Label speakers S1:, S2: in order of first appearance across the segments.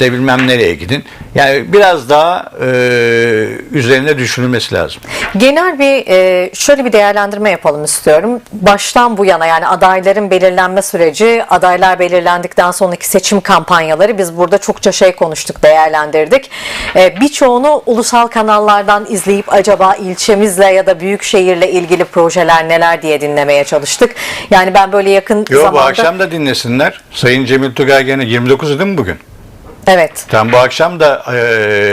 S1: de bilmem nereye gidin. Yani biraz daha e, üzerine düşünülmesi lazım.
S2: Genel bir e, şöyle bir değerlendirme yapalım istiyorum. Baştan bu yana yani adayların belirlenme süreci, adaylar belirlendikten sonraki seçim kampanyaları biz burada çokça şey konuştuk, değerlendirdik. E, birçoğunu ulusal kanallardan izleyip acaba ilçemizle ya da büyük şehirle ilgili projeler neler diye dinlemeye çalıştık. Yani ben böyle yakın
S1: Yo bu
S2: zamanda
S1: akşam da dinlesinler. Sayın Cemil Tugay gene 29 değil mi bugün?
S2: Evet
S1: Tam bu akşam da e,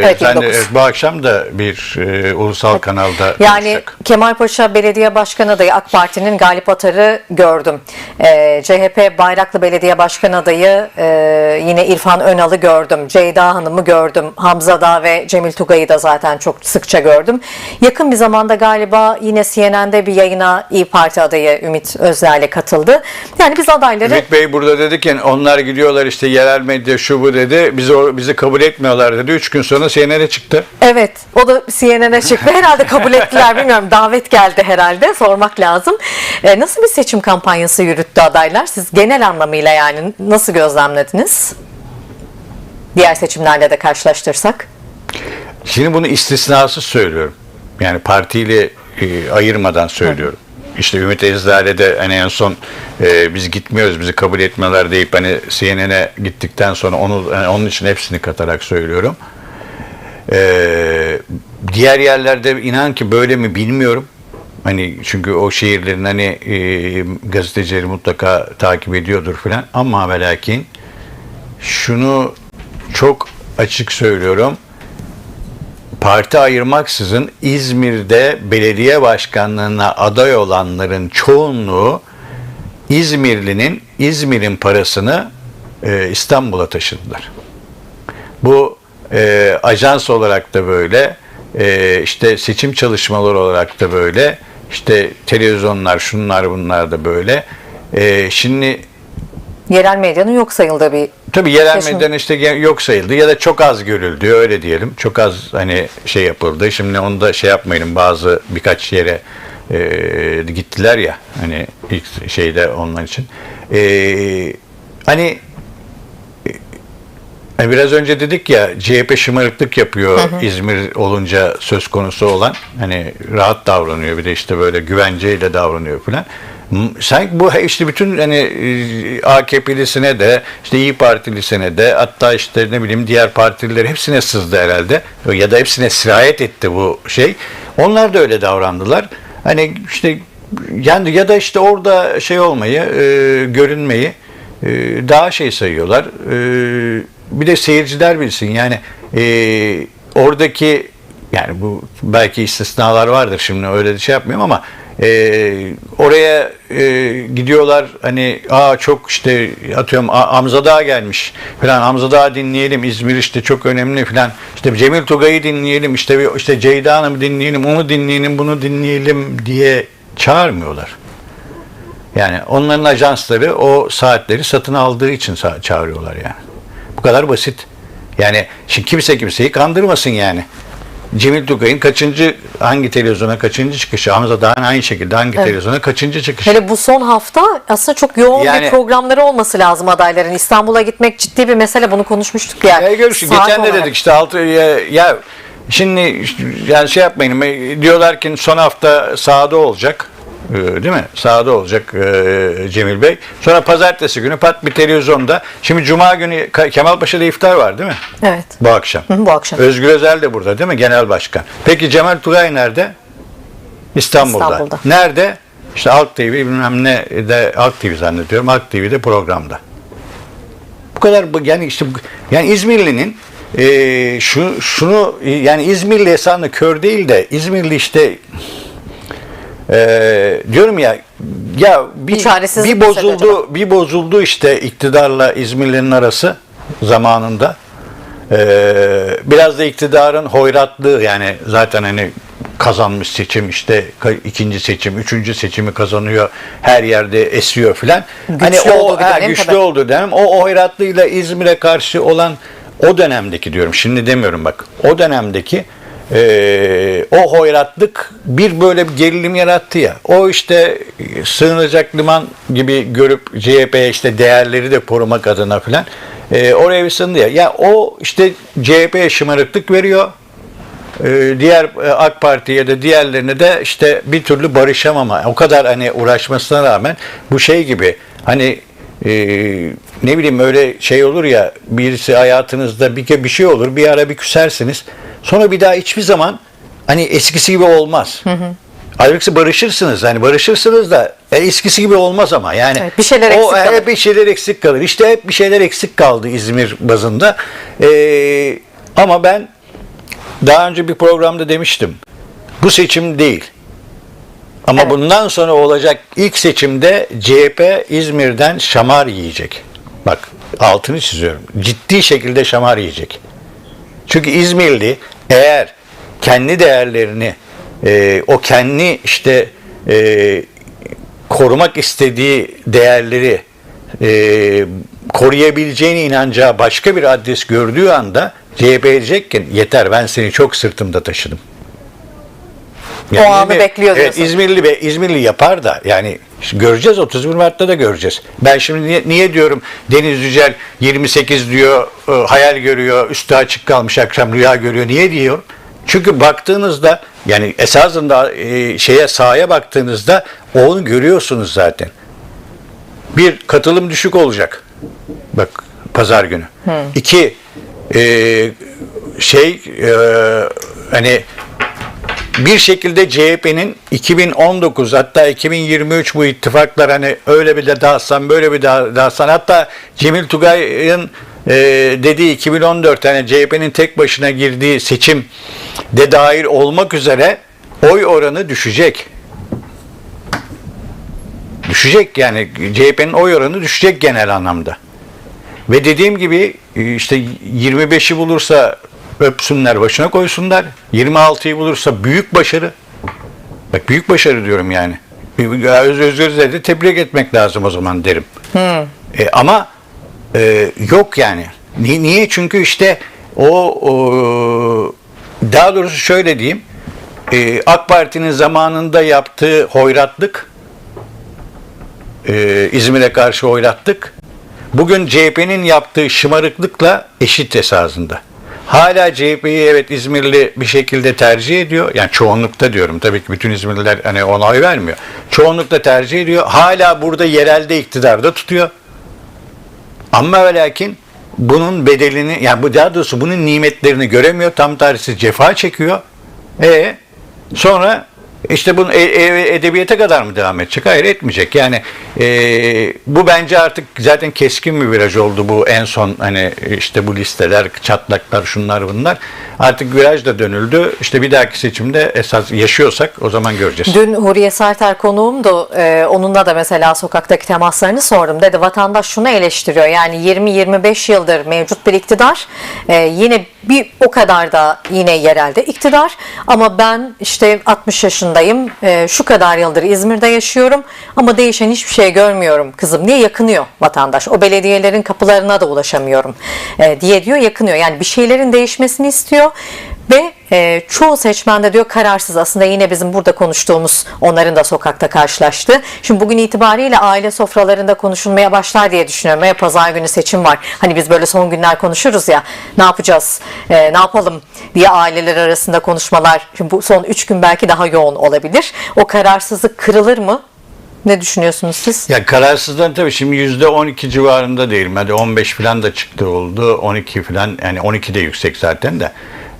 S2: Evet,
S1: sen de-
S2: 29.
S1: bu akşam da bir e, ulusal kanalda
S2: Yani
S1: konuşacak.
S2: Kemalpaşa Belediye Başkan adayı AK Parti'nin Galip Atar'ı gördüm. Ee, CHP Bayraklı Belediye Başkan adayı e, yine İrfan Önal'ı gördüm. Ceyda Hanım'ı gördüm. Hamza Dağ ve Cemil Tugay'ı da zaten çok sıkça gördüm. Yakın bir zamanda galiba yine CNN'de bir yayına İyi Parti adayı Ümit Özder'le katıldı. Yani biz adayları
S1: Ümit Bey burada dedi ki onlar gidiyorlar işte yerel medya şu bu dedi. Bizi bizi kabul etmiyorlar dedi. Üç gün sonra CNN'e çıktı.
S2: Evet, o da CNN'e çıktı. Herhalde kabul ettiler, bilmiyorum. Davet geldi herhalde. Sormak lazım. Ee, nasıl bir seçim kampanyası yürüttü adaylar? Siz genel anlamıyla yani nasıl gözlemlediniz? Diğer seçimlerle de karşılaştırsak.
S1: Şimdi bunu istisnasız söylüyorum. Yani partiyle e, ayırmadan söylüyorum. İşte Ümit Ezder'le de hani en son e, biz gitmiyoruz, bizi kabul etmiyorlar deyip hani CNN'e gittikten sonra onu yani onun için hepsini katarak söylüyorum. E, diğer yerlerde inan ki böyle mi bilmiyorum. Hani çünkü o şehirlerin hani e, gazetecileri mutlaka takip ediyordur filan ama ve şunu çok açık söylüyorum parti ayırmaksızın İzmir'de belediye başkanlığına aday olanların çoğunluğu İzmirli'nin İzmir'in parasını e, İstanbul'a taşıdılar. Bu e, ajans olarak da böyle, e, işte seçim çalışmaları olarak da böyle, işte televizyonlar, şunlar bunlar da böyle. E, şimdi
S2: Yerel medyanın yok sayıldığı bir
S1: Tabii yerel
S2: Seçim-
S1: medyanın işte yok sayıldı ya da çok az görüldü öyle diyelim. Çok az hani şey yapıldı. Şimdi onu da şey yapmayalım bazı birkaç yere e, gittiler ya hani ilk şeyde onlar için. E, hani e, biraz önce dedik ya CHP şımarıklık yapıyor İzmir olunca söz konusu olan hani rahat davranıyor bir de işte böyle güvenceyle davranıyor falan. Sanki bu işte bütün hani e, AKP'lisine de işte İyi Partilisine de hatta işte ne bileyim diğer partililer hepsine sızdı herhalde ya da hepsine sirayet etti bu şey. Onlar da öyle davrandılar. Hani işte yani ya da işte orada şey olmayı, e, görünmeyi e, daha şey sayıyorlar. E, bir de seyirciler bilsin yani e, oradaki yani bu belki istisnalar vardır şimdi öyle şey yapmıyorum ama e, oraya e, gidiyorlar hani aa çok işte atıyorum Hamza Dağ gelmiş falan Hamza Dağ dinleyelim İzmir işte çok önemli falan işte Cemil Tugay'ı dinleyelim işte işte Ceyda dinleyelim onu dinleyelim bunu dinleyelim diye çağırmıyorlar. Yani onların ajansları o saatleri satın aldığı için çağırıyorlar yani. Bu kadar basit. Yani şimdi kimse kimseyi kandırmasın yani. Cemil Tugay'ın kaçıncı hangi televizyona kaçıncı çıkışı Hamza Dağ'ın aynı şekilde hangi televizyona kaçıncı çıkışı.
S2: Hele bu son hafta aslında çok yoğun
S1: Yani-
S2: bir programları olması lazım adayların. İstanbul'a gitmek ciddi bir mesele. Bunu konuşmuştuk ya.
S1: Ya görüşün. Geçen de
S2: olarak.
S1: dedik işte altı ya, ya şimdi yani şey yapmayın diyorlar ki son hafta sahada olacak. E, Değil mi? Sahada olacak e, Cemil Bey. Sonra pazartesi günü pat bir televizyonda. Şimdi cuma günü Ka- Kemalpaşa'da iftar var değil mi?
S2: Evet.
S1: Bu akşam.
S2: Hı, bu akşam.
S1: Özgür Özel de burada değil mi? Genel Başkan. Peki Cemal Tugay nerede? İstanbul'da.
S2: İstanbul'da.
S1: Nerede? İşte Halk TV bilmem ne de Halk TV zannediyorum. Halk TV'de programda. Bu kadar bu- yani işte yani İzmirli'nin e, şu şunu yani İzmirli esasında kör değil de İzmirli işte e, diyorum ya ya bir, bir
S2: mi
S1: bozuldu bir bozuldu işte iktidarla İzmirli'nin arası zamanında. Ee, biraz da iktidarın hoyratlığı yani zaten hani kazanmış seçim işte ikinci seçim, üçüncü seçimi kazanıyor. Her yerde esiyor filan. Hani o
S2: bir
S1: ha, güçlü
S2: tabii.
S1: olduğu dönem o hoyratlığıyla İzmir'e karşı olan o dönemdeki diyorum. Şimdi demiyorum bak. O dönemdeki e, o hoyratlık bir böyle bir gerilim yarattı ya. O işte sığınacak liman gibi görüp CHP'ye işte değerleri de korumak adına filan e, oraya bir sındı ya. Ya o işte CHP'ye şımarıklık veriyor. E, diğer e, AK Parti ya da diğerlerine de işte bir türlü barışamama. O kadar hani uğraşmasına rağmen bu şey gibi hani e, ne bileyim öyle şey olur ya birisi hayatınızda bir, bir şey olur bir ara bir küsersiniz. Sonra bir daha hiçbir zaman hani eskisi gibi olmaz. Halbuki barışırsınız hani barışırsınız da e, eskisi gibi olmaz ama yani
S2: Evet, bir şeyler
S1: o,
S2: eksik kalır.
S1: hep bir şeyler eksik kalır. İşte hep bir şeyler eksik kaldı İzmir bazında. Ee, ama ben daha önce bir programda demiştim. Bu seçim değil. Ama
S2: Evet.
S1: bundan sonra olacak ilk seçimde CHP İzmir'den şamar yiyecek. Bak altını çiziyorum. Ciddi şekilde şamar yiyecek. Çünkü İzmirli eğer kendi değerlerini e, o kendi işte e, korumak istediği değerleri e, koruyabileceğine inanacağı başka bir adres gördüğü anda CHP diyecek ki yeter ben seni çok sırtımda taşıdım.
S2: O anı
S1: İzmir-
S2: bekliyor
S1: Evet. İzmirli ve İzmirli yapar da yani göreceğiz 31 Mart'ta da göreceğiz. Ben şimdi niye, niye diyorum Deniz Yücel 28 diyor e, hayal görüyor üstü açık kalmış akşam rüya görüyor niye diyor? Çünkü baktığınızda yani esasında e, şeye sahaya baktığınızda onu görüyorsunuz zaten. Bir katılım düşük olacak. Bak pazar günü. İki e, şey e, hani bir şekilde CHP'nin 2019 hatta 2023 bu ittifaklar hani öyle bir de dağıtsan böyle bir da- dağıtsan hatta Cemil Tugay'ın e, dediği 2014 hani CHP'nin tek başına girdiği seçim de dahil olmak üzere oy oranı düşecek. Düşecek yani CHP'nin oy oranı düşecek genel anlamda. Ve dediğim gibi işte 25'i bulursa öpsünler başına koysunlar. 26'yı bulursa büyük başarı. Bak büyük başarı diyorum yani. Öz Özgür'ü de tebrik etmek lazım o zaman derim. E, ama e, yok yani. Ni- Niye? Çünkü işte o, o daha doğrusu şöyle diyeyim. E, AK Parti'nin zamanında yaptığı hoyratlık e, İzmir'e karşı oylattık. Bugün CHP'nin yaptığı şımarıklıkla eşit esasında. Hala CHP'yi evet İzmirli bir şekilde tercih ediyor. Yani çoğunlukta diyorum. Tabii ki bütün İzmirliler hani ona oy vermiyor. Çoğunlukla tercih ediyor. Hala burada yerelde iktidarda tutuyor. Ama ve lakin bunun bedelini yani bu daha doğrusu bunun nimetlerini göremiyor. Tam tersi cefa çekiyor. E sonra işte bunun e- e- edebiyata kadar mı devam edecek? Hayır etmeyecek. Yani e, bu bence artık zaten keskin bir viraj oldu bu en son hani işte bu listeler, çatlaklar, şunlar bunlar. Artık viraj da dönüldü. İşte bir dahaki seçimde esas yaşıyorsak o zaman göreceğiz.
S2: Dün Huriye Serter konuğumdu. Ee, onunla da mesela sokaktaki temaslarını sordum. Dedi vatandaş şunu eleştiriyor. Yani 20-25 yıldır mevcut bir iktidar. Ee, yine bir o kadar da yine yerelde iktidar. Ama ben işte 60 yaşındayım. Ee, şu kadar yıldır İzmir'de yaşıyorum. Ama değişen hiçbir şey görmüyorum kızım. Niye yakınıyor vatandaş? O belediyelerin kapılarına da ulaşamıyorum ee, diye diyor yakınıyor. Yani bir şeylerin değişmesini istiyor. Ve e, çoğu seçmen de diyor kararsız. Aslında yine bizim burada konuştuğumuz onların da sokakta karşılaştı. Şimdi bugün itibariyle aile sofralarında konuşulmaya başlar diye düşünüyorum. Ve pazar günü seçim var. Hani biz böyle son günler konuşuruz ya. Ne yapacağız? e, ne yapalım diye aileler arasında konuşmalar. Şimdi bu son 3 gün belki daha yoğun olabilir. O kararsızlık kırılır mı? Ne düşünüyorsunuz siz?
S1: Ya kararsızdan tabii şimdi yüzde 12 civarında değilim. Hadi 15 falan da çıktı oldu. 12 falan yani 12 de yüksek zaten de.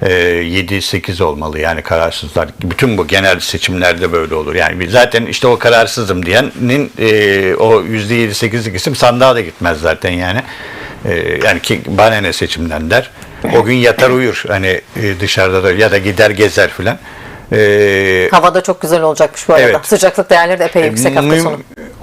S1: Ee, 7-8 olmalı yani kararsızlar. Bütün bu genel seçimlerde böyle olur. Yani zaten işte o kararsızım diyenin e, o %7-8'lik isim sandığa da gitmez zaten yani. Ee, yani ki bana ne seçimden der. O gün yatar uyur hani e, dışarıda da ya da gider gezer filan. Ee,
S2: Havada çok güzel olacakmış bu arada.
S1: Evet.
S2: Sıcaklık değerleri de epey yüksek hafta sonu.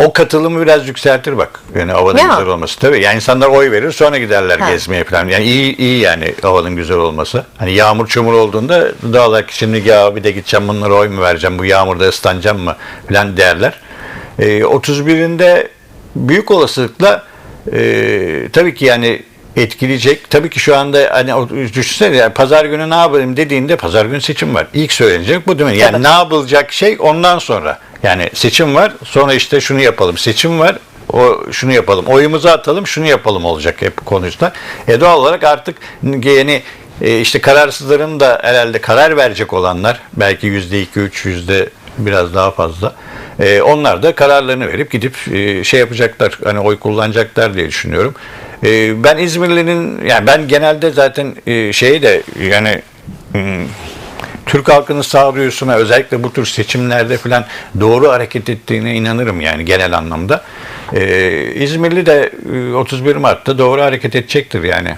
S1: O katılımı biraz yükseltir bak. Yani havanın
S2: Ya.
S1: güzel olması. Tabii yani insanlar oy verir sonra giderler
S2: Ha.
S1: gezmeye falan. Yani iyi iyi yani havanın güzel olması. Hani yağmur çamur olduğunda dağlar ki şimdi ya bir de gideceğim bunlara oy mu vereceğim bu yağmurda ıslanacağım mı falan derler. Ee, 31'inde büyük olasılıkla e, tabii ki yani etkileyecek. Tabii ki şu anda hani düşünsene yani pazar günü ne yapayım dediğinde pazar günü seçim var. İlk söylenecek bu değil mi? Yani
S2: Evet.
S1: ne yapılacak şey ondan sonra. Yani seçim var sonra işte şunu yapalım. Seçim var o şunu yapalım, oyumuzu atalım, şunu yapalım olacak hep konuşta. E doğal olarak artık yeni e, işte kararsızların da herhalde karar verecek olanlar belki yüzde iki üç yüzde biraz daha fazla. E, onlar da kararlarını verip gidip e, şey yapacaklar hani oy kullanacaklar diye düşünüyorum. E, ben İzmirli'nin yani ben genelde zaten e, şeyi de yani hmm, Türk halkının sağduyusuna özellikle bu tür seçimlerde falan doğru hareket ettiğine inanırım yani genel anlamda. Ee, İzmirli de e, 31 Mart'ta doğru hareket edecektir yani.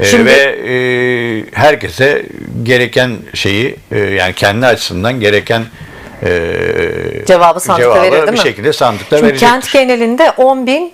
S1: Ee,
S2: Şimdi-
S1: ve e, herkese gereken şeyi e, yani kendi açısından gereken e,
S2: Cevabı sandıkta
S1: cevabı
S2: verir değil
S1: bir
S2: mi?
S1: şekilde sandıkta
S2: Şimdi
S1: verecektir.
S2: kent genelinde 10 bin